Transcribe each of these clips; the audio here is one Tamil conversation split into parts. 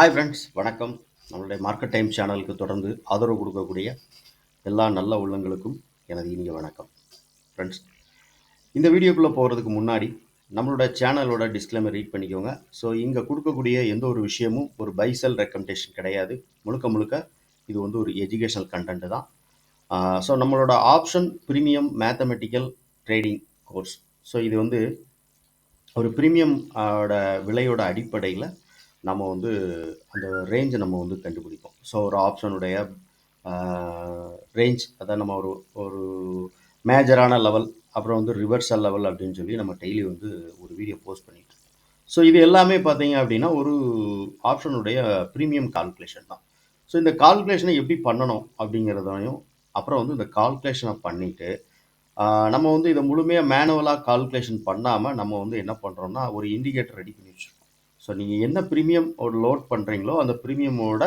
ஹாய் ஃப்ரெண்ட்ஸ் வணக்கம். நம்மளுடைய மார்க்கெட் டைம் சேனலுக்கு தொடர்ந்து ஆதரவு கொடுக்கக்கூடிய எல்லா நல்ல உள்ளங்களுக்கும் எனது இனிய வணக்கம். ஃப்ரெண்ட்ஸ் இந்த வீடியோக்குள்ளே போகிறதுக்கு முன்னாடி நம்மளோட சேனலோட டிஸ்க்ளைமர் ரீட் பண்ணிக்கோங்க. ஸோ இங்கே கொடுக்கக்கூடிய எந்த ஒரு விஷயமும் ஒரு பைசல் ரெக்கமெண்டேஷன் கிடையாது. முழுக்க முழுக்க இது வந்து ஒரு எஜுகேஷனல் கண்டென்ட் தான். ஸோ நம்மளோட option premium mathematical trading course so இது வந்து ஒரு ப்ரீமியம் ஓட விலையோட அடிப்படையில் நம்ம வந்து அந்த ரேஞ்சை நம்ம வந்து கண்டுபிடிப்போம். ஸோ ஒரு ஆப்ஷனுடைய ரேஞ்ச் அதான் நம்ம ஒரு ஒரு மேஜரான லெவல் அப்புறம் வந்து ரிவர்சல் லெவல் அப்படின்னு சொல்லி நம்ம டெய்லி வந்து ஒரு வீடியோ போஸ்ட் பண்ணிட்டு ஸோ இது எல்லாமே பார்த்தீங்க அப்படின்னா ஒரு ஆப்ஷனுடைய ப்ரீமியம் கால்குலேஷன் தான். ஸோ இந்த கால்குலேஷனை எப்படி பண்ணணும் அப்படிங்கிறதையும் அப்புறம் வந்து இந்த கால்குலேஷனை பண்ணிவிட்டு நம்ம வந்து இதை முழுமையாக மேனுவலாக கால்குலேஷன் பண்ணாமல் நம்ம வந்து என்ன பண்ணுறோம்னா ஒரு இண்டிகேட்டர் ரெடி பண்ணி வச்சுருக்கோம். ஸோ நீங்கள் என்ன ப்ரீமியம் ஒரு லோட் பண்ணுறீங்களோ அந்த ப்ரீமியமோட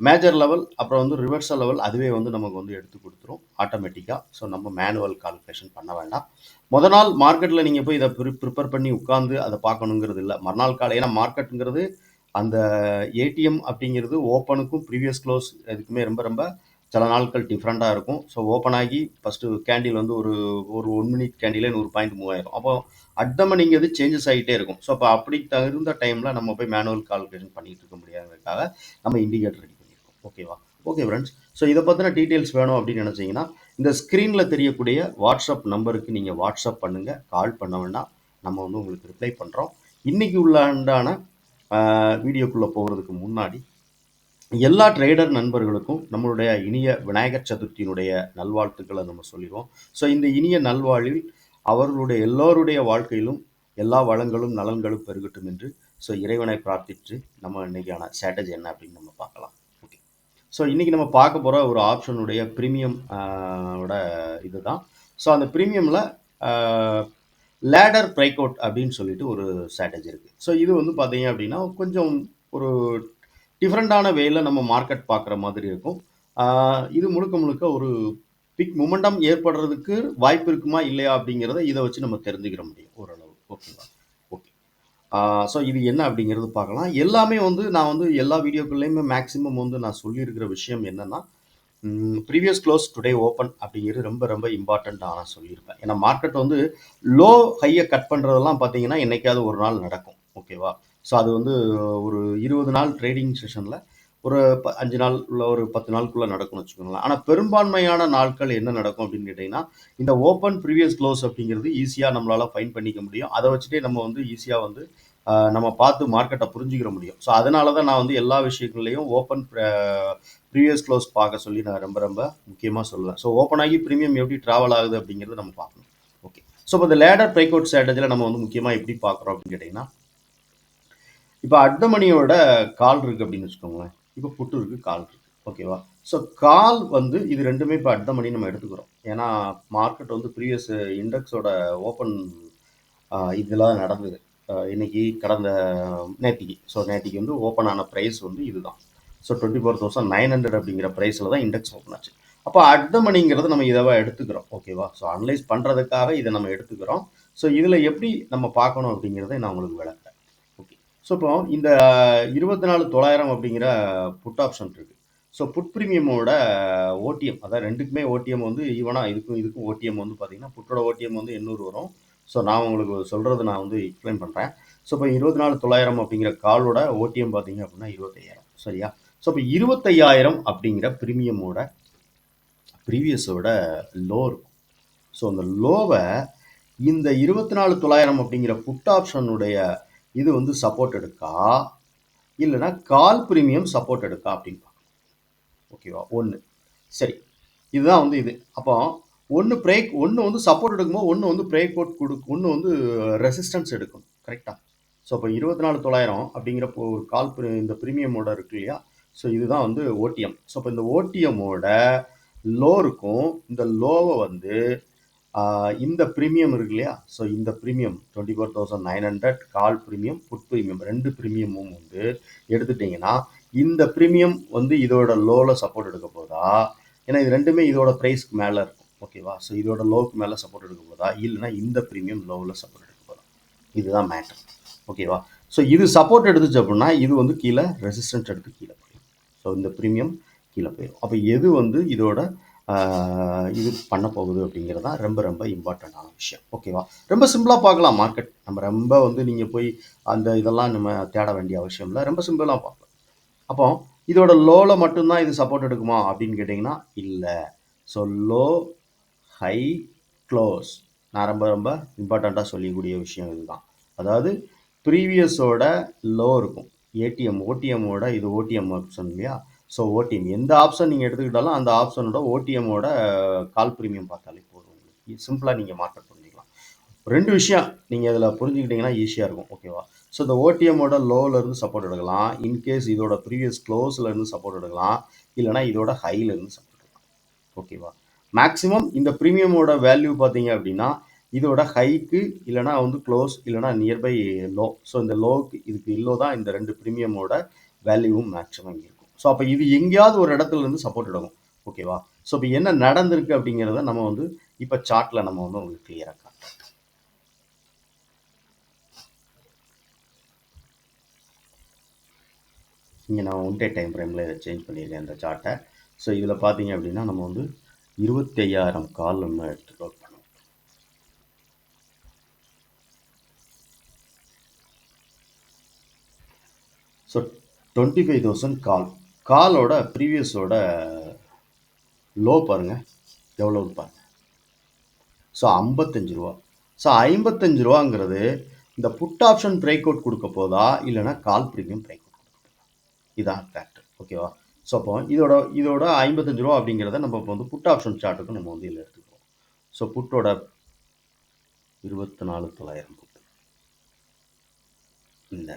மேஜர் லெவல் அப்புறம் வந்து ரிவர்சல் லெவல் அதுவே வந்து நமக்கு வந்து எடுத்து கொடுத்துரும். ஆட்டோமேட்டிக்காக ஸோ நம்ம மேனுவல் கால்குலேஷன் பண்ண வேண்டாம். முத நாள் மார்க்கெட்டில் நீங்கள் போய் இதை ப்ரி ப்ரிப்பேர் பண்ணி உட்காந்து அதை பார்க்கணுங்கிறது இல்லை. மறுநாள் காலை ஏன்னா மார்க்கெட்டுங்கிறது அந்த ஏடிஎம் அப்படிங்கிறது ஓப்பனுக்கும் ப்ரீவியஸ் க்ளோஸ் இதுக்குமே ரொம்ப ரொம்ப சில நாட்கள் டிஃப்ரெண்ட்டாக இருக்கும். ஸோ ஓப்பன் ஆகி ஃபஸ்ட்டு கேண்டில் வந்து ஒரு ஒரு ஒன் மினிட் கேண்டிலே நூறு பாயிண்ட் மூவாயிரம் அப்போ அட்டமணிங்கிறது சேஞ்சஸ் ஆகிட்டே இருக்கும். ஸோ அப்போ அப்படி தகுந்த டைமில் நம்ம போய் மேனுவல் கால்குலேஷன் பண்ணிகிட்டு இருக்க முடியாததுக்காக நம்ம இண்டிகேட்டர் ரெடி பண்ணியிருக்கோம் ஓகேவா ஓகே ஃப்ரெண்ட்ஸ் ஸோ இதை பற்றின டீட்டெயில்ஸ் வேணும் அப்படின்னு நினச்சிங்கன்னா இந்த ஸ்க்ரீனில் தெரியக்கூடிய வாட்ஸ்அப் நம்பருக்கு நீங்கள் வாட்ஸ்அப் பண்ணுங்கள் கால் பண்ண வேண்டாம். நம்ம வந்து உங்களுக்கு ரிப்ளை பண்ணுறோம் இன்றைக்கி உள்ளாண்டான வீடியோக்குள்ளே போகிறதுக்கு முன்னாடி எல்லா ட்ரேடர் நண்பர்களுக்கும் நம்மளுடைய இனிய விநாயகர் சதுர்த்தியினுடைய நல்வாழ்த்துக்களை நம்ம சொல்லிடுவோம். ஸோ இந்த இனிய நல்வாழ்வில் அவர்களுடைய எல்லோருடைய வாழ்க்கையிலும் எல்லா வளங்களும் நலன்களும் பெருகட்டும் என்று ஸோ இறைவனை பிரார்த்தித்து நம்ம இன்னைக்கான ஸ்ட்ராட்டஜி என்ன அப்படின்னு நம்ம பார்க்கலாம். ஓகே ஸோ இன்றைக்கி நம்ம பார்க்க போகிற ஒரு ஆப்ஷனுடைய ப்ரீமியம் ஓட இதுதான். ஸோ அந்த ப்ரீமியமில் லேடர் பிரேக் அவுட் அப்படின்னு சொல்லிட்டு ஒரு ஸ்ட்ராட்டஜி இருக்குது ஸோ இது வந்து பார்த்தீங்க அப்படின்னா கொஞ்சம் ஒரு டிஃப்ரெண்ட்டான வேயில் நம்ம மார்க்கெட் பார்க்குற மாதிரி இருக்கும். இது முழுக்க முழுக்க ஒரு பிக் மொமெண்டம் ஏற்படுறதுக்கு வாய்ப்பு இருக்குமா இல்லையா அப்படிங்கிறத இதை வச்சு நம்ம தெரிஞ்சுக்கிற முடியும் ஓரளவு. ஓகேவா ஓகே ஸோ இது என்ன அப்படிங்கிறது பார்க்கலாம். எல்லாமே வந்து நான் வந்து எல்லா வீடியோக்குள்ளேயுமே மேக்ஸிமம் வந்து நான் சொல்லியிருக்கிற விஷயம் என்னென்னா ப்ரீவியஸ் க்ளோஸ் டுடே ஓப்பன் அப்படிங்கிறது ரொம்ப ரொம்ப இம்பார்ட்டண்ட்டாக நான் சொல்லியிருப்பேன். ஏன்னா மார்க்கெட் வந்து லோ ஹையை கட் பண்ணுறதெல்லாம் பார்த்தீங்கன்னா என்றைக்காவது ஒரு நாள் நடக்கும். ஓகேவா ஸோ அது வந்து ஒரு இருபது நாள் ட்ரேடிங் செஷனில் ஒரு ப அஞ்சு நாள் உள்ள ஒரு பத்து நாளுக்குள்ளே நடக்கும்னு வச்சுக்கோங்களேன். ஆனால் பெரும்பான்மையான நாட்கள் என்ன நடக்கும் அப்படின்னு கேட்டிங்கன்னா இந்த ஓப்பன் ப்ரீவியஸ் க்ளோஸ் அப்படிங்கிறது ஈஸியாக நம்மளால் ஃபைன் பண்ணிக்க முடியும். அதை வச்சுட்டே நம்ம வந்து ஈஸியாக வந்து நம்ம பார்த்து மார்க்கெட்டை புரிஞ்சுக்கிற முடியும். ஸோ அதனால தான் நான் வந்து எல்லா விஷயங்கள்லையும் ஓப்பன் ப்ரீவியஸ் க்ளோஸ் பார்க்க சொல்லி நான் ரொம்ப ரொம்ப முக்கியமாக சொல்லுவேன். ஸோ ஓப்பன் ஆகி ப்ரீமியம் எப்படி ட்ராவல் ஆகுது அப்படிங்கிறத நம்ம பார்க்கணும். ஓகே ஸோ இப்போ இந்த லேடர் பிரேக் அவுட் ஸ்ட்ராட்டஜியில் நம்ம வந்து முக்கியமாக எப்படி பார்க்குறோம் அப்படின்னு கேட்டிங்கன்னா இப்போ அட்டமணியோட கால் இருக்குது அப்படின்னு வச்சுக்கோங்களேன். இப்போ புட்டு இருக்குது கால் இருக்குது ஓகேவா ஸோ கால் வந்து இது ரெண்டுமே இப்போ அட்டமணி நம்ம எடுத்துக்கிறோம். ஏன்னா மார்க்கெட் வந்து ப்ரீவியஸ் இண்டெக்ஸோட ஓப்பன் இதெல்லாம் நடந்தது. இன்னைக்கு கடந்த நேத்திக்கு. ஸோ நேத்திக்கு வந்து ஓப்பன் ஆன ப்ரைஸ் வந்து இதுதான். So twenty four thousand nine hundred அப்படிங்கிற ப்ரைஸில் தான் இண்டெக்ஸ் ஓப்பன் ஆச்சு. அப்போ அர்த்தமணிங்கிறது நம்ம இதை எடுத்துக்கிறோம். ஓகேவா ஸோ அனலைஸ் பண்ணுறதுக்காக இதை நம்ம எடுத்துக்கிறோம். ஸோ இதில் எப்படி நம்ம பார்க்கணும் அப்படிங்கிறத நான் உங்களுக்கு விளக்குறேன். ஸோ இப்போ இந்த இருபத்தி நாலு தொள்ளாயிரம் அப்படிங்கிற புட் ஆப்ஷன் இருக்குது ஸோ புட் ப்ரீமியமோட ஓடிஎம் அதாவது ரெண்டுக்குமே ஓடிஎம் வந்து ஈவனாக இதுக்கும் இதுக்கும் ஓடிஎம் வந்து பார்த்தீங்கன்னா புட்டோட ஓடிஎம் வந்து எண்ணூறு வரும். ஸோ நான் உங்களுக்கு சொல்கிறது நான் வந்து எக்ஸ்பிளைன் பண்ணுறேன் ஸோ இப்போ இருபத்தி நாலு தொள்ளாயிரம் அப்படிங்கிற காலோட ஓடிஎம் பார்த்தீங்க அப்படின்னா இருபத்தையாயிரம் சரியா? ஸோ இப்போ இருபத்தையாயிரம் அப்படிங்கிற ப்ரீமியமோட ப்ரீவியஸோட லோ இருக்கும். ஸோ அந்த லோவை இந்த இருபத்தி நாலு தொள்ளாயிரம் அப்படிங்கிற புட் ஆப்ஷனுடைய இது வந்து சப்போர்ட் எடுக்கா? இல்லைன்னா கால் ப்ரீமியம் சப்போர்ட் எடுக்கா அப்படின்னு ஓகேவா ஒன்று சரி. இதுதான் வந்து இது. அப்போ ஒன்று பிரேக் ஒன்று வந்து சப்போர்ட் எடுக்கும்போது ஒன்று வந்து பிரேக் அவுட் கொடுக்கும் ஒன்று வந்து ரெசிஸ்டன்ஸ் எடுக்கும் கரெக்டாக ஸோ இப்போ இருபத்தி நாலு தொள்ளாயிரம் அப்படிங்கிறப்போ ஒரு கால் இந்த ப்ரீமியமோட இருக்கு இல்லையா? ஸோ இதுதான் வந்து ஓடிஎம் ஸோ இப்போ இந்த ஓடிஎம்மோட லோ இருக்கும் இந்த லோவை வந்து இந்த ப்ரீமியம் இருக்கு இல்லையா? ஸோ இந்த premium twenty four thousand nine hundred call premium put premium ரெண்டு ப்ரீமியமும் வந்து எடுத்துட்டிங்கன்னா இந்த ப்ரீமியம் வந்து இதோட லோவில் சப்போர்ட் எடுக்க போதா? ஏன்னா இது ரெண்டுமே இதோட ப்ரைஸ்க்கு மேலே இருக்கும். ஓகேவா ஸோ இதோட லோவுக்கு மேலே சப்போர்ட் எடுக்க போதா? இல்லைனா இந்த ப்ரீமியம் லோவில் சப்போர்ட் எடுக்க போதா? இதுதான் மேட்டர் ஓகேவா ஸோ இது சப்போர்ட் எடுத்துச்சு அப்படின்னா இது வந்து கீழே ரெசிஸ்டன்ஸ் எடுத்து கீழே போயிடும். ஸோ இந்த ப்ரீமியம் கீழே போயிடும். அப்போ எது வந்து இதோட இது பண்ண போகுது அப்படிங்கிறது தான் ரொம்ப ரொம்ப இம்பார்ட்டண்ட்டான விஷயம். ஓகேவா ரொம்ப சிம்பிளாக பார்க்கலாம் மார்க்கெட் நம்ம ரொம்ப வந்து நீங்கள் போய் அந்த இதெல்லாம் நம்ம தேட வேண்டிய அவசியம் இல்லை. ரொம்ப சிம்பிளாக பார்க்கலாம். அப்போ இதோட லோவில் மட்டும்தான் இது சப்போர்ட் எடுக்குமா அப்படின்னு கேட்டிங்கன்னா இல்லை. ஸோ லோ ஹை க்ளோஸ் நான் ரொம்ப ரொம்ப இம்பார்ட்டண்ட்டாக சொல்லக்கூடிய விஷயம் இதுதான். அதாவது ப்ரீவியஸோட லோ இருக்கும். ஏடிஎம் ஓடிஎம்மோட இது ஓடிஎம் ஆப்ஷன் இல்லையா? ஸோ ஓடிஎம் எந்த ஆப்ஷன் நீங்கள் எடுத்துக்கிட்டாலும் அந்த ஆப்ஷனோட ஓடிஎம்மோட கால் ப்ரீமியம் பார்த்தாலே போதும் உங்களுக்கு. சிம்பிளாக நீங்கள் மார்க்கெட் பண்ணிக்கலாம். ரெண்டு விஷயம் நீங்கள் இதில் புரிஞ்சுக்கிட்டீங்கன்னா ஈஸியாக இருக்கும். ஓகேவா ஸோ இந்த ஓடிஎம்மோட இருந்து சப்போர்ட் எடுக்கலாம். இன்கேஸ் இதோட ப்ரீவியஸ் க்ளோஸ்லேருந்து சப்போர்ட் எடுக்கலாம். இல்லைனா இதோட ஹையிலேருந்து சப்போர்ட் எடுக்கலாம். ஓகேவா மேக்ஸிமம் இந்த ப்ரீமியமோட வேல்யூ பார்த்தீங்க அப்படின்னா இதோட ஹைக்கு இல்லைனா வந்து க்ளோஸ் இல்லைனா நியர்பை லோ ஸோ இந்த லோவுக்கு இதுக்கு இல்லோ தான் இந்த ரெண்டு ப்ரீமியமோட வேல்யூவும் மேக்ஸிமம் இருக்கும். ஸோ அப்போ இது எங்கேயாவது ஒரு இடத்துல இருந்து சப்போர்ட் எடுக்கும் ஓகேவா ஸோ இப்போ என்ன நடந்திருக்கு அப்படிங்கிறத நம்ம வந்து இப்போ சார்ட்டில் நம்ம வந்து உங்களுக்கு கிளியராக காட்டுறோம். இங்கே நான் ஒன் டே டைம் ஃப்ரேமில் இதை சேஞ்ச் பண்ணியிருக்கேன் இந்த சார்ட்டை ஸோ இதில் பார்த்தீங்க அப்படின்னா நம்ம வந்து இருபத்தி ஐயாயிரம் கால் நம்ம எடுத்து லோட் பண்ணுவோம். So twenty five thousand call காலோட ப்ரீவியஸோட லோ பாருங்கள் எவ்வளோ பாருங்கள் ஸோ ஐம்பத்தஞ்சு ரூபா. ஸோ ஐம்பத்தஞ்சு ரூபாங்கிறது இந்த புட் ஆப்ஷன் பிரேக் அவுட் கொடுக்க போதா இல்லைன்னா கால் ப்ரீமியம் பிரேக் அவுட் கொடுக்க போதா? இதான் ஃபேக்டர் ஓகேவா ஸோ அப்போ இதோட இதோட ஐம்பத்தஞ்சு ரூபா அப்படிங்கிறத நம்ம இப்போ வந்து புட் ஆப்ஷன் சார்ட்டுக்கு நம்ம வந்து இதில் எடுத்துக்குவோம் ஸோ புட்டோட இருபத்தி நாலு தொள்ளாயிரம் புட்டு இந்த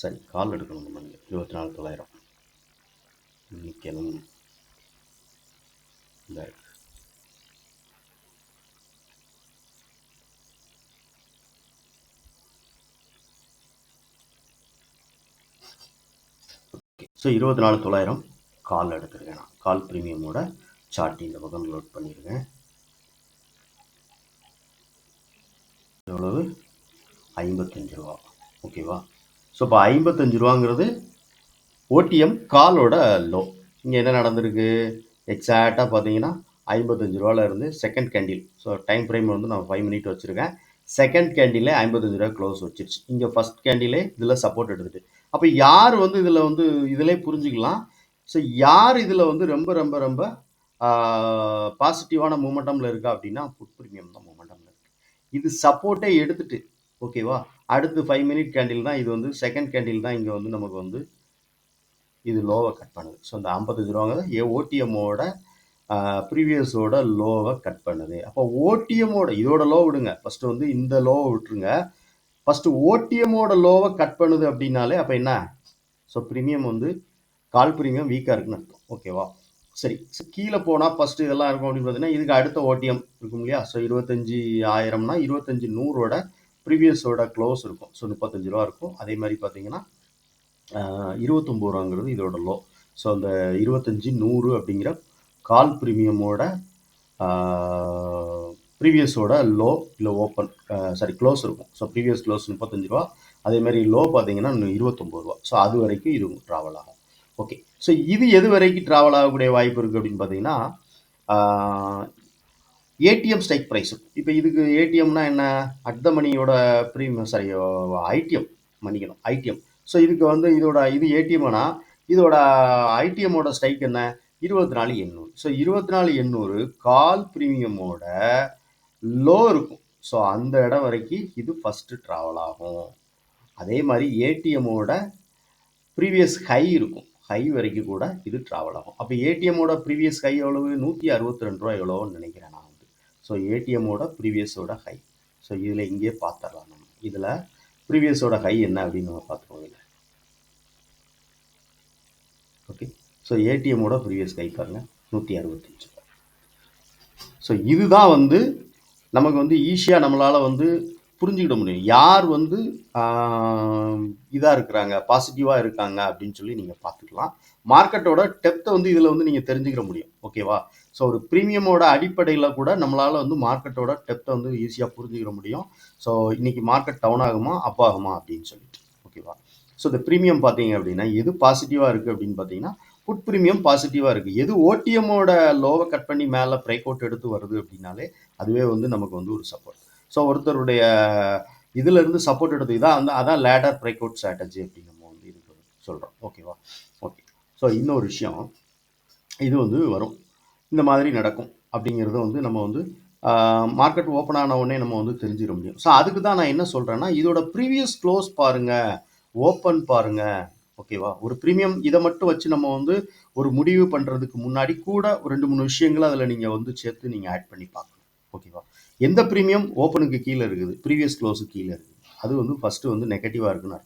சரி கால் எடுக்கணும் இந்த மாதிரி இருபத்தி நாலு தொள்ளாயிரம். நிற்கணும் இந்த இருக்கு. ஸோ இருபத்தி நாலு தொள்ளாயிரம் கால் எடுத்துருக்கேன் நான். கால் ப்ரீமியமோட சார்ட் இந்த பக்கம் லோட் பண்ணியிருக்கேன். எவ்வளவு? ஐம்பத்தஞ்சு ரூபா. ஓகேவா ஸோ இப்போ ஐம்பத்தஞ்சு ரூபாங்கிறது ஓடிஎம் காலோட லோ இங்கே என்ன நடந்திருக்கு? எக்ஸாக்டாக பார்த்தீங்கன்னா ஐம்பத்தஞ்சு ரூபால இருந்து second candle so time frame வந்து நான் ஃபைவ் மினிட் வச்சுருக்கேன். செகண்ட் கேண்டிலே ஐம்பத்தஞ்சு ரூபா க்ளோஸ் வச்சிருச்சு. இங்கே ஃபஸ்ட் கேண்டிலே இதில் சப்போர்ட் எடுத்துட்டு. அப்போ யார் வந்து இதில் வந்து இதிலே புரிஞ்சுக்கலாம். ஸோ யார் இதில் வந்து ரொம்ப ரொம்ப ரொம்ப பாசிட்டிவான மூமெண்டமில் இருக்கா அப்படின்னா ஃபுட் ப்ரீமியம் தான் மூமெண்டமில் இருக்குது இது சப்போர்ட்டே எடுத்துட்டு ஓகேவா அடுத்து ஃபைவ் மினிட் கேண்டில் தான் இது வந்து செகண்ட் கேண்டில் தான் இங்கே வந்து நமக்கு வந்து இது லோவை கட் பண்ணுது. ஸோ இந்த ஐம்பத்தஞ்சு ரூபாங்கிறது ஏ ஓடிஎம்மோட ப்ரீவியஸோட லோவை கட் பண்ணுது. அப்போ ஓடிஎம்மோட இதோட லோ விடுங்க. ஃபஸ்ட்டு வந்து இந்த லோவை விட்டுருங்க. ஃபஸ்ட்டு ஓடிஎம்மோட லோவை கட் பண்ணுது அப்படின்னாலே அப்போ என்ன? ஸோ ப்ரீமியம் வந்து கால் ப்ரீமியம் வீக்காக இருக்குன்னு அர்த்தம். ஓகேவா சரி. ஸோ கீழே போனால் ஃபஸ்ட்டு இதெல்லாம் இருக்கும் அப்படின்னு பார்த்தீங்கன்னா இதுக்கு அடுத்த ஓடிஎம் இருக்கும் இல்லையா? ஸோ இருபத்தஞ்சி ஆயிரம்னா இருபத்தஞ்சி நூறோட ப்ரீவியஸோட க்ளோஸ் இருக்கும். ஸோ முப்பத்தஞ்சு ரூபா இருக்கும். அதே மாதிரி பார்த்தீங்கன்னா இருபத்தொம்பது ரூபாங்கிறது இதோட லோ ஸோ அந்த இருபத்தஞ்சி நூறு அப்படிங்கிற கால் ப்ரீமியமோட ப்ரீவியஸோட லோ இல்லை ஓப்பன் சாரி க்ளோஸ் இருக்கும். ஸோ ப்ரீவியஸ் க்ளோஸ் முப்பத்தஞ்சு ரூபா. அதே மாதிரி லோ பார்த்தீங்கன்னா இன்னும் இருபத்தொம்பது ரூபா. ஸோ அது வரைக்கும் இது ட்ராவல் ஆகும். ஓகே ஸோ இது எது வரைக்கும் ட்ராவல் ஆகக்கூடிய வாய்ப்பு இருக்குது அப்படின்னு பார்த்தீங்கன்னா ஏடிஎம் ஸ்டைக் ப்ரைஸும் இப்போ இதுக்கு ஏடிஎம்னா என்ன? அட் மணியோட ப்ரீமியம் சாரி ஐடிஎம் மன்னிக்கணும் ஐடிஎம். ஸோ இதுக்கு வந்து இதோட இது ஏடிஎம்னா இதோட ஐடிஎம்மோட ஸ்ட்ரைக் என்ன? இருபத்தி நாலு எண்ணூறு. ஸோ இருபத்தி நாலு எண்ணூறு கால் ப்ரீமியமோட லோ இருக்கும். ஸோ அந்த இடம் வரைக்கும் இது ஃபஸ்ட்டு ட்ராவல் ஆகும். அதே மாதிரி ஏடிஎம்மோட ப்ரீவியஸ் ஹை இருக்கும். ஹை வரைக்கும் கூட இது ட்ராவல் ஆகும். அப்போ ஏடிஎம்மோட ப்ரீவியஸ் ஹை எவ்வளவு? நூற்றி அறுபத்தி ரெண்டு ரூபா எவ்வளோன்னு நினைக்கிறேன் ஸோ ஏடிஎம்மோட ப்ரீவியஸோட ஹை ஸோ இதில் இங்கே பார்த்துடலாம் நம்ம. இதில் ப்ரீவியஸோட ஹை என்ன அப்படின்னு நம்ம பார்த்துருவோம் இதில். ஓகே ஸோ ஏடிஎம்மோட ப்ரீவியஸ் ஹை பாருங்கள் நூற்றி அறுபத்தஞ்சு. ஸோ இதுதான் வந்து நமக்கு வந்து ஈஸியாக நம்மளால் வந்து புரிஞ்சுக்கிட முடியும். யார் வந்து இதாக இருக்கிறாங்க பாசிட்டிவாக இருக்காங்க அப்படின்னு சொல்லி நீங்கள் பார்த்துக்கலாம் மார்க்கெட்டோட டெப்த்தை வந்து இதில் வந்து நீங்கள் தெரிஞ்சுக்கிற முடியும். ஓகேவா ஸோ ஒரு ப்ரீமியமோட அடிப்படையில் கூட நம்மளால் வந்து மார்க்கெட்டோட டெப்த்தை வந்து ஈஸியாக புரிஞ்சுக்கிற முடியும். ஸோ இன்னைக்கு மார்க்கெட் டவுன் ஆகுமா அப் ஆகுமா அப்படின்னு சொல்லிட்டு. ஓகேவா ஸோ இந்த ப்ரீமியம் பார்த்தீங்க அப்படின்னா எது பாசிட்டிவாக இருக்குது அப்படின்னு பார்த்தீங்கன்னா புட் ப்ரீமியம் பாசிட்டிவாக இருக்குது எது ஓடிஎம்மோட லோவை கட் பண்ணி மேலே ப்ரைக் அவுட் எடுத்து வருது அப்படின்னாலே அதுவே வந்து நமக்கு வந்து ஒரு சப்போர்ட் ஸோ ஒருத்தருடைய இதுலேருந்து சப்போர்ட் எடுத்து இதான் வந்து அதான் லேடர் பிரேக் அவுட் ஸ்ட்ராட்டஜி அப்படின்னு நம்ம வந்து இது சொல்கிறோம் ஓகேவா ஓகே ஸோ இன்னொரு விஷயம் இது வந்து வரும். இந்த மாதிரி நடக்கும் அப்படிங்கிறத வந்து நம்ம வந்து மார்க்கெட் ஓப்பன் ஆன உடனே நம்ம வந்து தெரிஞ்சிட முடியும். ஸோ அதுக்கு தான் நான் என்ன சொல்கிறேன்னா இதோட ப்ரீவியஸ் க்ளோஸ் பாருங்கள் ஓப்பன் பாருங்கள் ஓகேவா ஒரு ப்ரீமியம் இதை மட்டும் வச்சு நம்ம வந்து ஒரு முடிவு பண்ணுறதுக்கு முன்னாடி கூட ஒரு ரெண்டு மூணு விஷயங்கள் அதில் நீங்கள் வந்து சேர்த்து நீங்கள் ஆட் பண்ணி பார்க்கணும் ஓகேவா எந்த ப்ரீமியம் ஓப்பனுக்கு கீழே இருக்குது? ப்ரீவியஸ் க்ளோஸுக்கு கீழே இருக்குது. அது வந்து ஃபஸ்ட்டு வந்து நெகட்டிவாக இருக்குன்னு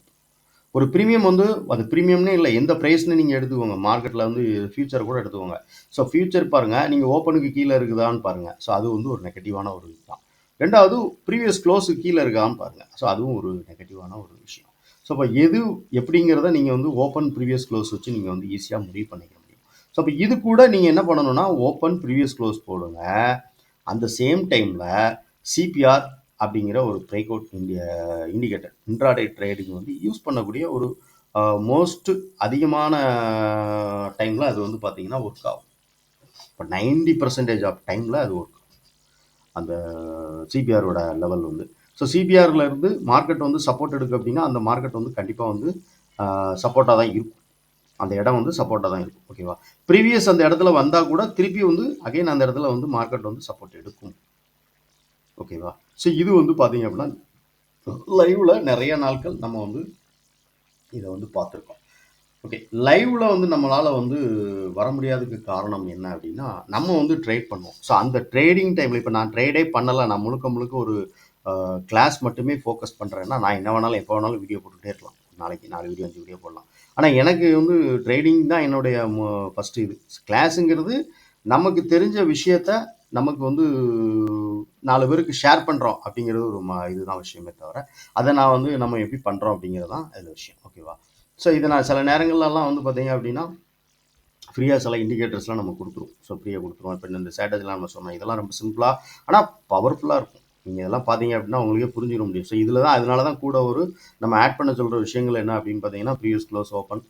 ஒரு ப்ரீமியம் வந்து அது ப்ரீமியம்னே இல்லை. எந்த ப்ரைஸ்னு நீங்கள் எடுத்துக்கோங்க. மார்க்கெட்டில் வந்து ஃபியூச்சர் கூட எடுத்துக்கோங்க. ஸோ ஃபியூச்சர் பாருங்கள் நீங்கள் ஓப்பனுக்கு கீழே இருக்குதான்னு பாருங்கள் ஸோ அது வந்து ஒரு நெகட்டிவான ஒரு இதுதான். ரெண்டாவது ப்ரீவியஸ் க்ளோஸுக்கு கீழே இருக்கான்னு பாருங்கள் ஸோ அதுவும் ஒரு நெகட்டிவான ஒரு விஷயம். ஸோ இப்போ எது எப்படிங்கிறத நீங்கள் வந்து ஓப்பன் ப்ரீவியஸ் க்ளோஸ் வச்சு நீங்கள் வந்து ஈஸியாக முடிவு பண்ணிக்க முடியும். ஸோ இப்போ இது கூட நீங்கள் என்ன பண்ணணும்னா ஓப்பன் ப்ரீவியஸ் க்ளோஸ் போடுங்க. அந்த சேம் டைமில் சிபிஆர் அப்படிங்கிற ஒரு பிரேக் அவுட் இண்டிய இண்டிகேட்டர் இன்ட்ராடே ட்ரேடிங் வந்து யூஸ் பண்ணக்கூடிய ஒரு மோஸ்ட் அதிகமான டைமில் அது வந்து பார்த்திங்கன்னா ஒர்க் ஆகும். இப்போ நைன்டி பர்சன்டேஜ் ஆஃப் டைமில் அது ஒர்க் ஆகும். அந்த சிபிஆரோட லெவல் வந்து. ஸோ சிபிஆரில் இருந்து மார்க்கெட் வந்து சப்போர்ட் எடுக்கு அப்படின்னா அந்த மார்க்கெட் வந்து கண்டிப்பாக வந்து சப்போர்ட்டாக தான் இருக்கும். அந்த இடம் வந்து சப்போர்ட்டாக தான் இருக்கும். ஓகேவா ப்ரீவியஸ் அந்த இடத்துல வந்தால் கூட திருப்பி வந்து அகைன் அந்த இடத்துல வந்து மார்க்கெட் வந்து சப்போர்ட் எடுக்கும். ஓகேவா? ஸோ இது வந்து பார்த்தீங்க அப்படின்னா லைவில் நிறைய நாட்கள் நம்ம வந்து இதை வந்து பார்த்துருக்கோம். ஓகே லைவில் வந்து நம்மளால் வந்து வர முடியாததுக்கு காரணம் என்ன அப்படின்னா நம்ம வந்து ட்ரேட் பண்ணுவோம். ஸோ அந்த ட்ரேடிங் டைமில் இப்போ நான் ட்ரேடே பண்ணலை நான் முழுக்க முழுக்க ஒரு கிளாஸ் மட்டுமே ஃபோக்கஸ் பண்ணுறேன்னா நான் என்ன வேணாலும் எப்போ வேணாலும் வீடியோ போட்டுகிட்டே இருக்கலாம். நாளைக்கு நாலு வீடியோ அஞ்சு வீடியோ போடலாம். ஆனால் எனக்கு வந்து ட்ரேடிங் தான் என்னுடைய ஃபஸ்ட்டு இது. கிளாஸுங்கிறது நமக்கு தெரிஞ்ச விஷயத்த நமக்கு வந்து நாலு பேருக்கு ஷேர் பண்ணுறோம் அப்படிங்கிறது ஒரு ம இதுதான் விஷயமே தவிர அதை நான் வந்து நம்ம எப்படி பண்ணுறோம் அப்படிங்கிறது தான் அதில் விஷயம் ஓகேவா ஸோ இதை நான் சில நேரங்கள்லாம் வந்து பார்த்தீங்க அப்படின்னா ஃப்ரீயாக சில இண்டிகேட்டர்ஸ்லாம் நம்ம கொடுத்துருவோம். ஸோ ஃப்ரீயாக கொடுத்துருவோம். இப்போ இந்த ஸ்ட்ராட்டஜிலாம் நம்ம சொன்னோம். இதெல்லாம் ரொம்ப சிம்பிளாக ஆனால் பவர்ஃபுல்லாக இருக்கும். நீங்கள் இதெல்லாம் பார்த்தீங்க அப்படின்னா உங்களுக்கே புரிஞ்சிட முடியும். ஸோ இதில் தான் அதனால தான் கூட ஒரு நம்ம ஆட் பண்ண சொல்கிற விஷயங்கள் என்ன அப்படின்னு பார்த்தீங்கன்னா previous close open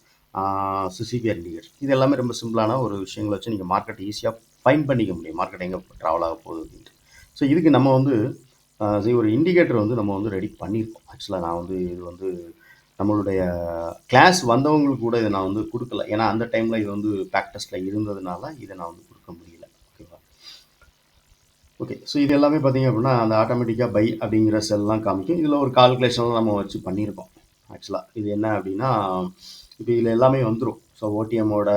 CCPR indicator இது எல்லாமே ரொம்ப சிம்பிளான ஒரு விஷயங்களை வச்சு நீங்கள் மார்க்கெட் ஈஸியாக ஃபைன் பண்ணிக்க முடியும். மார்க்கெட் எங்கே ட்ராவல் ஆக போகுது அப்படின்ட்டு. ஸோ இதுக்கு நம்ம வந்து ஒரு இண்டிகேட்டர் வந்து நம்ம வந்து ரெடி பண்ணியிருக்கோம் ஆக்சுவலாக நான் வந்து இது வந்து நம்மளுடைய கிளாஸ் வந்தவங்களுக்கு கூட இதை நான் வந்து கொடுக்கல. ஏன்னா அந்த டைமில் இது வந்து ப்ராக்டிஸில் இருந்ததுனால இதை நான் வந்து கொடுக்க முடியல. ஓகேவா ஓகே ஸோ இது எல்லாமே பார்த்தீங்க அப்படின்னா அந்த ஆட்டோமேட்டிக்காக பை அப்படிங்கிற செல்லாம் காமிக்கும். இதில் ஒரு கால்குலேஷன்லாம் நம்ம வச்சு பண்ணியிருக்கோம் ஆக்சுவலாக இது என்ன அப்படின்னா இப்போ இதில் எல்லாமே வந்துடும் ஸோ ஓடிஎம்மோட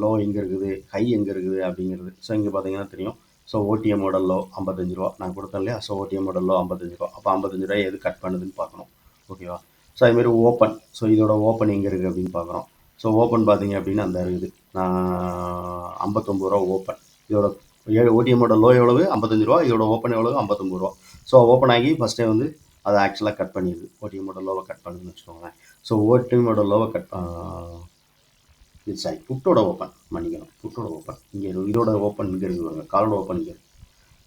லோ எங்கே இருக்குது? ஹை எங்கே இருக்குது அப்படிங்கிறது. ஸோ இங்கே பார்த்தீங்கன்னா தெரியும். ஸோ ஓடிஎம்மோட லோ ஐம்பத்தஞ்சு ரூபா. நான் கொடுத்தேன் இல்லையா? ஸோ ஓடிஎம்மோட லோ ஐம்பத்தஞ்சு ரூபா. அப்போ ஐம்பத்தஞ்சு ரூபாய் எது கட் பண்ணுதுன்னு பார்க்கணும். ஓகேவா ஸோ அதுமாரி ஓப்பன் ஸோ இதோட ஓப்பன் எங்கே இருக்குது அப்படின்னு பார்க்குறோம். ஸோ ஓப்பன் பார்த்தீங்க அப்படின்னா அந்த இருக்குது. நான் ஐம்பத்தொம்பது ரூபா ஓப்பன் இதோட ஓடிஎம்மோட லோ எவ்வளவு? ஐம்பத்தஞ்சு ரூபா. இதோட ஓப்பன் எவ்வளவு? ஐம்பத்தொம்பது ரூபா. ஸோ ஓப்பன் ஆகி ஃபஸ்ட்டே வந்து அதை ஆக்சுவலாக கட் பண்ணிடுது. ஓடிஎம்மோட லோவை கட் பண்ணுதுன்னு வச்சுக்கோங்களேன். ஸோ ஓடிஎம்மோட லோவை கட் இது சாரி புட்டோட ஓப்பன் மன்னிக்கணும். புட்டோட ஓப்பன் இங்கே இதோட ஓப்பன் இங்கே இருக்குது காலோட ஓப்பன் இங்கே இருக்குது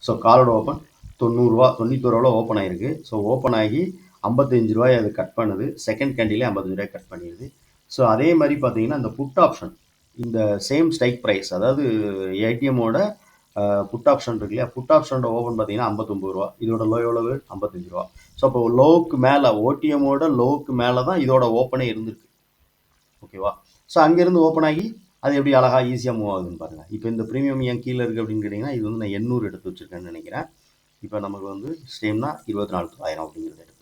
ஸோ காலோட ஓப்பன் தொண்ணூறுரூவா தொண்ணூத்தொரு ஓப்பன் ஆகிருக்கு ஸோ ஓப்பன் ஆகி ஐம்பத்தஞ்சு ரூபாய் அது கட் பண்ணுது. செகண்ட் கேண்டிலே ஐம்பத்தஞ்சு ரூபாய் கட் பண்ணிடுது. ஸோ அதே மாதிரி பார்த்தீங்கன்னா இந்த புட் ஆப்ஷன் இந்த சேம் ஸ்ட்ரைக் ப்ரைஸ் அதாவது ஏடிஎம்மோட புட் ஆப்ஷன் இருக்கு இல்லையா? புட் ஆப்ஷனோட ஓப்பன் பார்த்தீங்கன்னா ஐம்பத்தொம்பது ரூபா. இதோட லோ எவ்வளவு? ஐம்பத்தஞ்சு ரூபா. ஸோ அப்போ லோவுக்கு மேலே ஓடிஎம்மோட லோவுக்கு மேலே தான் இதோட ஓப்பனே இருந்திருக்கு. ஓகேவா ஸோ அங்கேருந்து ஓப்பன் ஆகி அது எப்படி அழகாக ஈஸியாக மூவ் ஆகுதுன்னு பாருங்கள் இப்போ இந்த ப்ரீமியம் ஏன் கீழே இருக்குது அப்படின்னு கேட்டிங்கன்னா இது வந்து நான் எண்ணூறு எடுத்து வச்சுருக்கேன்னு நினைக்கிறேன். இப்போ நமக்கு வந்து ஸ்டேம்னா இருபத்தி நாலு தொள்ளாயிரம் அப்படிங்கிறது எடுக்கலாம்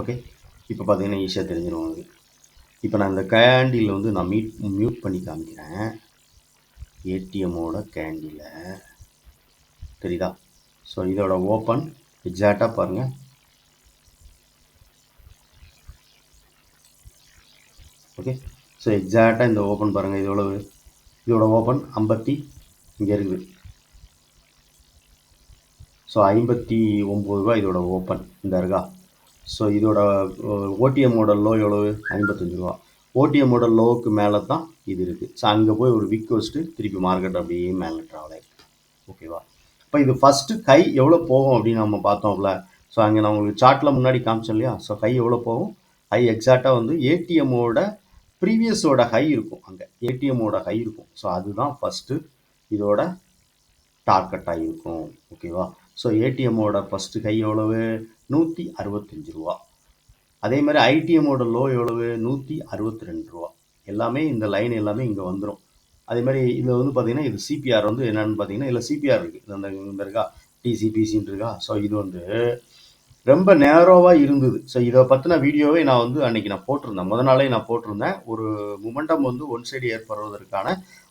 ஓகே இப்போ பார்த்தீங்கன்னா ஈஸியாக தெரிஞ்சிடும் அது இப்போ நான் இந்த கேண்டில் வந்து நான் மீட் மியூட் பண்ணி காமிக்கிறேன். ஏடிஎம்மோட கேண்டில் தெரியுதா? ஸோ இதோட ஓப்பன் எக்ஸாக்டாக பாருங்கள் ஓகே ஸோ எக்ஸாக்டாக இந்த ஓப்பன் பாருங்கள் இது இதோட ஓப்பன் ஐம்பத்தி இங்கே இருக்குது. ஸோ ஐம்பத்தி ஒம்பது ரூபா இதோட ஓப்பன் இந்த இருக்கா? ஸோ இதோட ஓடிஎம்மோட லோ எவ்வளவு? ஐம்பத்தஞ்சு ரூபா. ஓடிஎம்மோட லோவுக்கு மேலே தான் இது இருக்குது ஸோ அங்கே போய் ஒரு விக் வச்சுட்டு திருப்பி மார்க்கெட் அப்படியே மேலே ட்ராவல் ஆகிருக்கு ஓகேவா இப்போ இது ஃபஸ்ட்டு கை எவ்வளோ போகும் அப்படின்னு நம்ம பார்த்தோம்ல. ஸோ அங்கே நான் உங்களுக்கு சார்ட்டில் முன்னாடி காமிச்சேன் இல்லையா? ஸோ கை எவ்வளோ போகும்? ஹை எக்ஸாக்டாக வந்து ஏடிஎம்மோட ப்ரீவியஸோட ஹை இருக்கும் அங்கே. ஏடிஎம்மோட ஹை இருக்கும். ஸோ அதுதான் ஃபஸ்ட்டு இதோட டார்கெட்டாக இருக்கும். ஓகேவா ஸோ ஏடிஎம்மோட ஃபஸ்ட்டு கை எவ்வளவு? நூற்றி அறுபத்தஞ்சு ரூபா. அதே மாதிரி ஐடிஎம்மோட லோ எவ்வளவு? நூற்றி அறுபத்தி ரெண்டு ரூபா. எல்லாமே இந்த லைன் எல்லாமே இங்கே வந்துடும் அதே மாதிரி இதில் வந்து பார்த்தீங்கன்னா இது சிபிஆர் வந்து என்னென்னு பார்த்தீங்கன்னா இதில் சிபிஆர் இருக்குது இந்த இந்த இருக்கா? டிசிபிசின்னு இருக்கா? ஸோ இது வந்து ரொம்ப நேரோவாக இருந்தது. ஸோ இதை பற்றின வீடியோவே நான் வந்து அன்றைக்கி நான் போட்டிருந்தேன். முத நாளே நான் போட்டிருந்தேன். ஒரு முமெண்டம் வந்து ஒன் சைடு ஏற்படுவதற்கான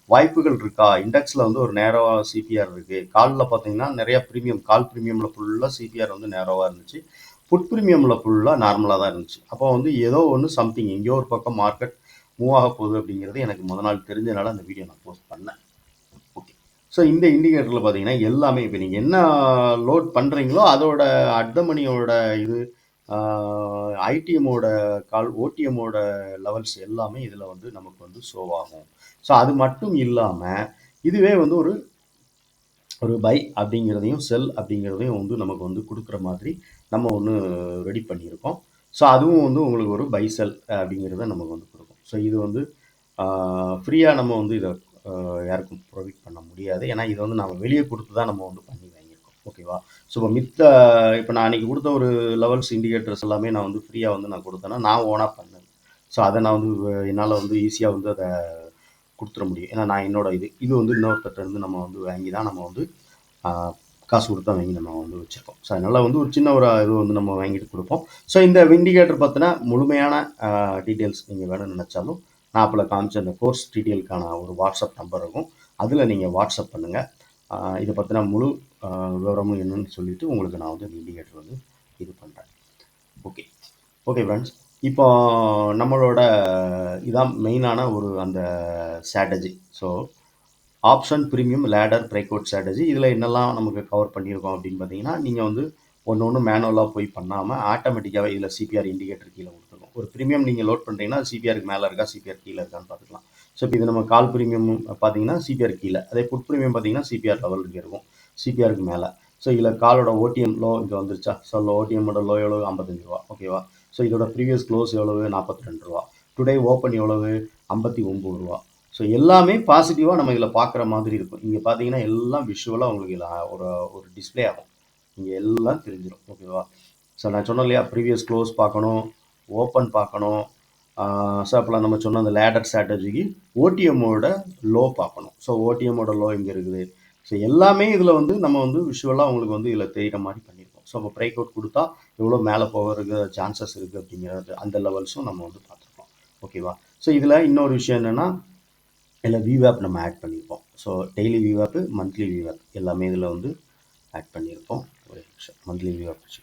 வாய்ப்புகள் இருக்கா? இண்டெக்ஸில் வந்து ஒரு நேரோவாக சிபிஆர் இருக்குது காலில் பார்த்தீங்கன்னா நிறையா ப்ரீமியம் கால் ப்ரீமியமில் ஃபுல்லாக சிபிஆர் வந்து நேரோவாக இருந்துச்சு. ஃபுட் ப்ரீமியமில் ஃபுல்லாக நார்மலாக தான் இருந்துச்சு. அப்போ வந்து ஏதோ ஒன்று சம்திங் எங்கேயோ ஒரு பக்கம் மார்க்கெட் மூவ் ஆக போகுது அப்படிங்கிறது எனக்கு முத நாள் தெரிஞ்சனால அந்த வீடியோ நான் போஸ்ட் பண்ணேன். ஓகே ஸோ இந்த இண்டிகேட்டரில் பார்த்தீங்கன்னா எல்லாமே இப்போ நீங்கள் என்ன லோட் பண்ணுறீங்களோ அதோட அட்தமணியோட இது ஐடிஎம்மோட கால் ஓடிஎம்மோட லெவல்ஸ் எல்லாமே இதில் வந்து நமக்கு வந்து ஷோ ஆகும். ஸோ அது மட்டும் இல்லாமல் இதுவே வந்து ஒரு ஒரு பை அப்படிங்கிறதையும் செல் அப்படிங்கிறதையும் வந்து நமக்கு வந்து கொடுக்குற மாதிரி நம்ம ஒன்று ரெடி பண்ணியிருக்கோம். ஸோ அதுவும் வந்து உங்களுக்கு ஒரு பை செல் அப்படிங்கிறத நமக்கு வந்து கொடுக்கும். ஸோ இது வந்து ஃப்ரீயாக நம்ம வந்து இதை யாருக்கும் ப்ரொவைட் பண்ண முடியாது. ஏன்னா இதை வந்து நம்ம வெளியே கொடுத்து தான் நம்ம வந்து பண்ணி வாங்கியிருக்கோம். ஓகேவா ஸோ இப்போ மித்த இப்போ நான் அன்றைக்கி கொடுத்த ஒரு லெவல்ஸ் இண்டிகேட்டர்ஸ் எல்லாமே நான் வந்து ஃப்ரீயாக வந்து நான் கொடுத்தேன்னா நான் ஓனாக பண்ணேன். ஸோ அதை நான் வந்து என்னால் வந்து ஈஸியாக வந்து அதை கொடுத்துட முடியும். ஏன்னா நான் என்னோட இது இது வந்து இன்னொருத்தர் இருந்து நம்ம வந்து வாங்கி தான் நம்ம வந்து காசு கொடுத்து வாங்கி நம்ம வந்து வச்சுருக்கோம். ஸோ அதனால் வந்து ஒரு சின்ன ஒரு இது வந்து நம்ம வாங்கிட்டு கொடுப்போம். ஸோ இந்த இண்டிகேட்டர் பார்த்தினா முழுமையான டீட்டெயில்ஸ் நீங்கள் வேணும்னு நினச்சாலும் நான் அப்போ காமிச்ச அந்த கோர்ஸ் டீட்டெயிலுக்கான ஒரு வாட்ஸ்அப் நம்பர் இருக்கும். அதில் நீங்கள் வாட்ஸ்அப் பண்ணுங்கள் இதை பற்றின முழு விவரமும் என்னன்னு சொல்லிவிட்டு உங்களுக்கு நான் வந்து இண்டிகேட்டர் வந்து இது பண்ணுறேன் ஓகே ஓகே ஃப்ரெண்ட்ஸ் இப்போ நம்மளோட இதான் மெயினான ஒரு அந்த strategy so option premium ladder breakout strategy இதில் என்னெல்லாம் நமக்கு கவர் பண்ணியிருக்கோம் அப்படின்னு பார்த்தீங்கன்னா நீங்கள் வந்து ஒன்று ஒன்று மேனுவலாக போய் பண்ணாமல் ஆட்டோமேட்டிக்காகவே இதில் சிபிஆர் இண்டிகேட்டர் கீழே கொடுத்துருக்கோம் ஒரு ப்ரீமியம் நீங்கள் லோட் பண்ணுறீங்கன்னா சிபிஆருக்கு மேலே இருக்கா சிபிஆர் கீழே இருக்கான்னு பார்த்துக்கலாம் ஸோ இப்போ இது நம்ம கால் ப்ரீமியம் பார்த்தீங்கன்னா சிபிஆர் கீழே. அதே புட் ப்ரீமியம் பார்த்தீங்கன்னா சிபிஆர் லெவலுக்கு இருக்கும் சிபிஆருக்கு மேலே. ஸோ இதில் காலோட ஓடிஎம் லோ இங்கே வந்துருச்சா? ஸோ ஓடிஎம்மோட லோ எவ்வளோ ஐம்பத்தஞ்சு ரூபா. ஓகேவா ஸோ இதோட ப்ரீவியஸ் க்ளோஸ் எவ்வளவு? நாற்பத்தி ரெண்டு ரூபா. டுடே ஓப்பன் எவ்வளவு? ஐம்பத்தி ஒம்பது ரூபா. ஸோ எல்லாமே பாசிட்டிவாக நம்ம இதில் பார்க்குற மாதிரி இருக்கும். இங்கே பார்த்தீங்கன்னா எல்லாம் விஷுவலாக உங்களுக்கு இதில் ஒரு ஒரு டிஸ்பிளே ஆகும். இங்கே எல்லாம் தெரிஞ்சிடும் ஓகேவா ஸோ நான் சொன்னேன் இல்லையா? ப்ரீவியஸ் க்ளோஸ் பார்க்கணும் ஓப்பன் பார்க்கணும். ஸோ அப்போலாம் நம்ம சொன்ன அந்த லேடர் ஸ்ட்ராட்டஜிக்கு ஓடிஎம்மோட லோ பார்க்கணும். ஸோ ஓடிஎம்மோட லோ இங்கே இருக்குது? ஸோ எல்லாமே இதில் வந்து நம்ம வந்து விஷுவலாக உங்களுக்கு வந்து இதில் தெரிகிற மாதிரி பண்ணியிருக்கோம் ஸோ நம்ம பிரேக் அவுட் கொடுத்தா எவ்வளோ மேலே போகிறதுக்கு சான்சஸ் இருக்குது அப்படிங்கிறது அந்த லெவல்ஸும் நம்ம வந்து பார்த்துருக்கோம். ஓகேவா ஸோ இதில் இன்னொரு விஷயம் என்னென்னா இல்லை விவேப் நம்ம ஆட் பண்ணியிருப்போம். ஸோ டெய்லி விவேப்பு மந்த்லி விவேப் எல்லாமே இதில் வந்து ஆட் பண்ணியிருப்போம். ஒரு நிமிஷம். மந்த்லி விவேப் வச்சு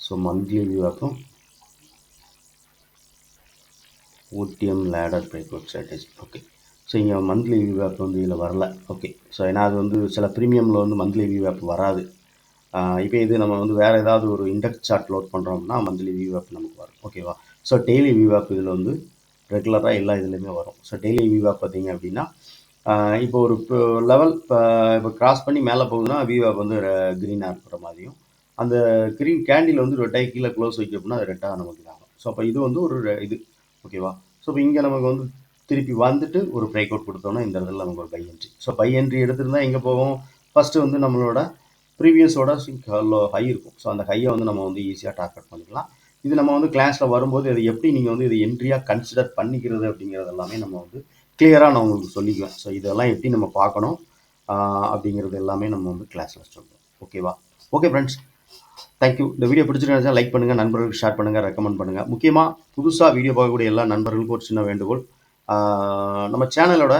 so monthly வியூவாக்கும் OTM ladder breakout strategy okay so இங்கே மந்த்லி வியூஆப் வந்து இதில் வரல. ஓகே ஸோ ஏன்னா அது வந்து சில ப்ரீமியமில் வந்து மந்த்லி வியூஆப் வராது. இப்போ இது நம்ம வந்து வேறு ஏதாவது ஒரு இண்டெக்ஸ் சார்ட் லோட் பண்ணுறோம்னா மந்த்லி வியூஆப் நமக்கு வரும். ஓகேவா ஸோ டெய்லி வியூஆப் இதில் வந்து ரெகுலராக எல்லா இதுலேயுமே வரும். ஸோ டெய்லி வியூஆப் பார்த்தீங்க அப்படின்னா இப்போ ஒரு லெவல் இப்போ இப்போ கிராஸ் பண்ணி மேலே போகுதுன்னா வியூஆப் வந்து க்ரீனாக இருக்கிற மாதிரியும் அந்த க்ரீன் கேண்டில் வந்து ரெட்டாய் கீழே க்ளோஸ் வைக்க அப்படின்னா அது ரெட்டாக நமக்கு ஆகும் ஸோ அப்போ இது வந்து ஒரு இது. ஓகேவா ஸோ இப்போ இங்கே நமக்கு வந்து திருப்பி வந்துட்டு ஒரு பிரேக் அவுட் கொடுத்தோன்னா இந்த இடத்துல நமக்கு ஒரு buy entry so buy entry எடுத்திருந்தால் எங்கே போகும் ஃபஸ்ட்டு வந்து நம்மளோட ப்ரீவியஸோட ஹை இருக்கும். ஸோ அந்த ஹையை வந்து நம்ம வந்து ஈஸியாக டார்கெட் பண்ணிக்கலாம். இது நம்ம வந்து கிளாஸில் வரும்போது இதை எப்படி நீங்கள் வந்து இது என்ட்ரியாக கன்சிடர் பண்ணிக்கிறது அப்படிங்கிறது எல்லாமே நம்ம வந்து கிளியராக நான் உங்களுக்கு சொல்லிக்குவேன். ஸோ இதெல்லாம் எப்படி நம்ம பார்க்கணும்? அப்படிங்கிறது எல்லாமே நம்ம வந்து கிளாஸில் சொல்லுவோம். ஓகேவா ஓகே ஃப்ரெண்ட்ஸ் தேங்க்யூ இந்த வீடியோ பிடிச்சிருந்தா லைக் பண்ணுங்கள் நண்பர்களுக்கு ஷேர் பண்ணுங்கள் ரெக்கமெண்ட் பண்ணுங்கள் முக்கியமாக புதுசாக வீடியோ பார்க்கக்கூடிய எல்லா நண்பர்களுக்கும் ஒரு சின்ன வேண்டுகோள். நம்ம சேனலோட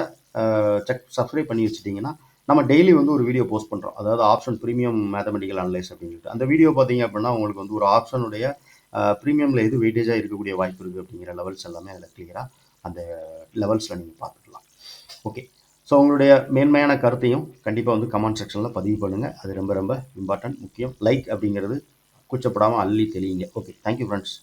செக் சப்ஸ்கிரைப் பண்ணி வச்சுட்டிங்கன்னா நம்ம டெய்லி வந்து ஒரு வீடியோ போஸ்ட் பண்ணுறோம் அதாவது ஆப்ஷன் ப்ரீமியம் மேத்தமெட்டிக்கல் அனலைஸ் அப்படின்னு சொல்லிட்டு. அந்த வீடியோ பார்த்தீங்க அப்படின்னா உங்களுக்கு வந்து ஒரு ஆப்ஷனுடைய ப்ரீமியமில் எது வெயிட்டேஜாக இருக்கக்கூடிய வாய்ப்பு இருக்குது அப்படிங்கிற லெவல்ஸ் எல்லாமே அதில் கிளியராக அந்த லெவல்ஸில் நீங்கள் பார்த்துக்கலாம். ஓகே ஸோ உங்களுடைய மேன்மையான கருத்தையும் கண்டிப்பாக வந்து கமெண்ட் செக்ஷனில் பதிவு பண்ணுங்கள் அது ரொம்ப ரொம்ப இம்பார்ட்டன்ட் முக்கியம். லைக் அப்படிங்கிறது கூச்சப்படாமல் அள்ளி தெளியுங்க. Okay thank you friends